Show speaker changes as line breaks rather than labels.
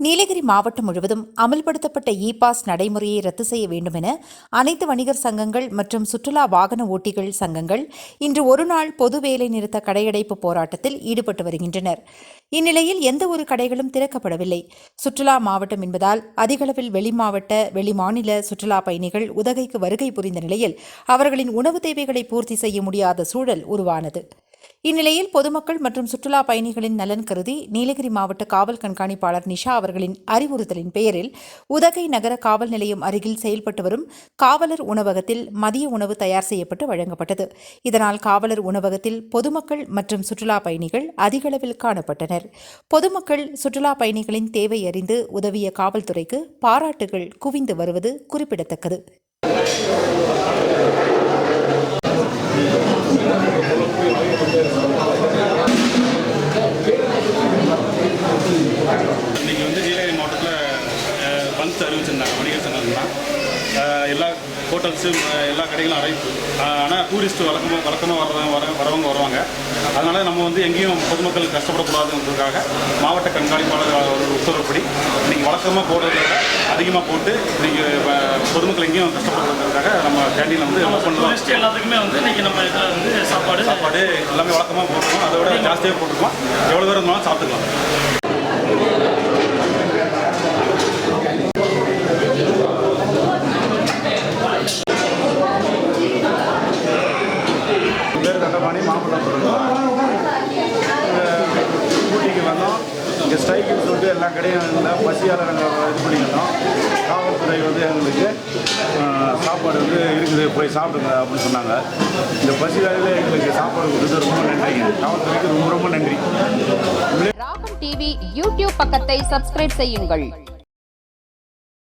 நீலகிரி மாவட்டம் முழுவதும் அமல்படுத்தப்பட்ட e pass நடைமுறையை ரத்து செய்ய வேண்டுமென அனைத்து வணிகர் சங்கங்கள் மற்றும் சுற்றுலா வாகன ஓட்டிகள் சங்கங்கள் இன்று ஒருநாள் பொது வேலை நிறுத்த கடையடைப்பு போராட்டத்தில் ஈடுபட்டு வருகின்றனர். இந்நிலையில் எந்த ஒரு கடைகளும் திறக்கப்படவில்லை. சுற்றுலா மாவட்டம் என்பதால் அதிகளவில் வெளிமாவட்ட வெளிமாநில சுற்றுலா பயணிகள் உதகைக்கு வருகை புரிந்த நிலையில் அவர்களின் உணவு தேவைகளை பூர்த்தி செய்ய முடியாத சூழல் உருவானது. இந்நிலையில் பொதுமக்கள் மற்றும் சுற்றுலா பயணிகளின் நலன் கருதி நீலகிரி மாவட்ட காவல் கண்காணிப்பாளர் நிஷா அவர்களின் அறிவுறுத்தலின் பெயரில் உதகை நகர காவல் நிலையம் அருகில் செயல்பட்டு வரும் காவலர் உணவகத்தில் மதிய உணவு தயார் செய்யப்பட்டு வழங்கப்பட்டது. இதனால் காவலர் உணவகத்தில் பொதுமக்கள் மற்றும் சுற்றுலா பயணிகள் அதிகளவில் காணப்பட்டனர். பொதுமக்கள் சுற்றுலா பயணிகளின் தேவை அறிந்து உதவிய காவல்துறைக்கு பாராட்டுகள் குவிந்து வருவது குறிப்பிடத்தக்கது.
எல்லா ஹோட்டல்ஸு எல்லா கடைகளும் அழைப்பு ஆனால் டூரிஸ்ட் வழக்கமாக வழக்கமாக வர்றவங்க வர வரவங்க வருவாங்க. அதனால் நம்ம வந்து எங்கேயும் பொதுமக்கள் கஷ்டப்படக்கூடாதுன்றதுக்காக மாவட்ட கண்காணிப்பாளர் உத்தரவுப்படி இன்றைக்கி வழக்கமாக போடுறதை விட அதிகமாக போட்டு இன்றைக்கி பொதுமக்கள் எங்கேயும் கஷ்டப்படக்கூடாதுக்காக நம்ம கேண்டீன் வந்து
டூரிஸ்ட் எல்லாத்துக்குமே வந்து இன்னைக்கு நம்ம இதில் வந்து சாப்பாடு
சாப்பாடு எல்லாமே வழக்கமாக போட்டுருக்கோம் அதை விட ஜாஸ்தியாக போட்டுருக்கோம் எவ்வளோ பேர் இருந்தாலும் சாப்பிட்டுக்கலாம்.
பேர் கண்டபாணி மாமல்லபுரம் ஊட்டிக்கு வந்தோம். இங்கே ஸ்ட்ரைக்குன்னு சொல்லிட்டு எல்லா கடையும் இல்லை பசியால் நாங்கள் இது பண்ணியிருந்தோம் காவல்துறை வந்து எங்களுக்கு சாப்பாடு வந்து இருக்குது போய் சாப்பிடுங்க அப்படின்னு சொன்னாங்க. இந்த பசி வேலையில் எங்களுக்கு சாப்பாடு கொடுத்தது ரொம்ப நன்றிங்க காவல்துறைக்கு ரொம்ப ரொம்ப நன்றி.
ராகம் டிவி யூடியூப் பக்கத்தை சப்ஸ்கிரைப் செய்யுங்கள்.